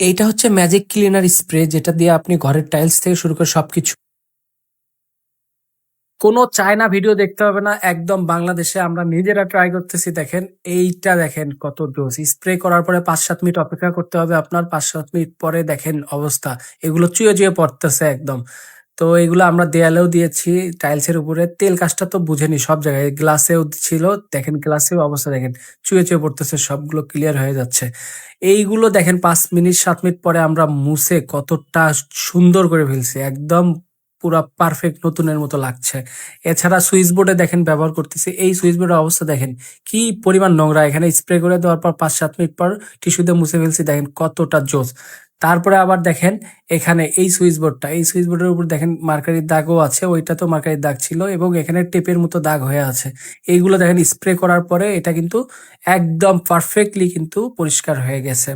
এইটা হচ্ছে magic cleaner spray যেটা দিয়ে আপনি ঘরের টাইলস থেকে শুরু করে সবকিছু। কোনো চায়না ভিডিও দেখতে হবে না, একদম বাংলাদেশে আমরা নিজেরা ট্রাই করতেছি। দেখেন, এইটা দেখেন কত ডোজ স্প্রে করার পরে পাঁচ সাত মিনিট অপেক্ষা করতে হবে। আপনার পাঁচ সাত মিনিট পরে দেখেন অবস্থা। এগুলো চুয়ে চুয়ে পড়তেছে একদম। তো এগুলো আমরা দেয়ালেও দিয়েছি, টাইলসের উপরে। তেল কাজটা তো বুঝেনি সব জায়গায়, গ্লাসেও ছিল। দেখেন গ্লাসেও অবস্থা দেখেন, চুয়ে চুয়ে পড়তেছে, সবগুলো ক্লিয়ার হয়ে যাচ্ছে। এইগুলো দেখেন পাঁচ মিনিট, সাত মিনিট পরে আমরা মুছে কতটা সুন্দর করে ফেলছি। একদম পুরা পারফেক্ট নতুনের মতো লাগছে। এছাড়া সুইচ বোর্ডে দেখেন ব্যবহার করতেছি। এই সুইচ বোর্ডের অবস্থা দেখেন, কি পরিমাণ নোংরা। এখানে স্প্রে করে দেওয়ার পর পাঁচ, সাত মিনিট পর টিস্যুতে মুছে ফেলছি। দেখেন কতটা জোস তারপরে আবার দেখেন এখানে এই সুইচ বোর্ডটা, এই সুইচ বোর্ডের উপর দেখেন মার্কারির দাগও আছে, ওইটা তো মার্কারির দাগ ছিল এবং এখানে টেপের মতো দাগ হয়ে আছে। এইগুলো দেখেন স্প্রে করার পরে এটা কিন্তু একদম পারফেক্টলি কিন্তু পরিষ্কার হয়ে গেছে।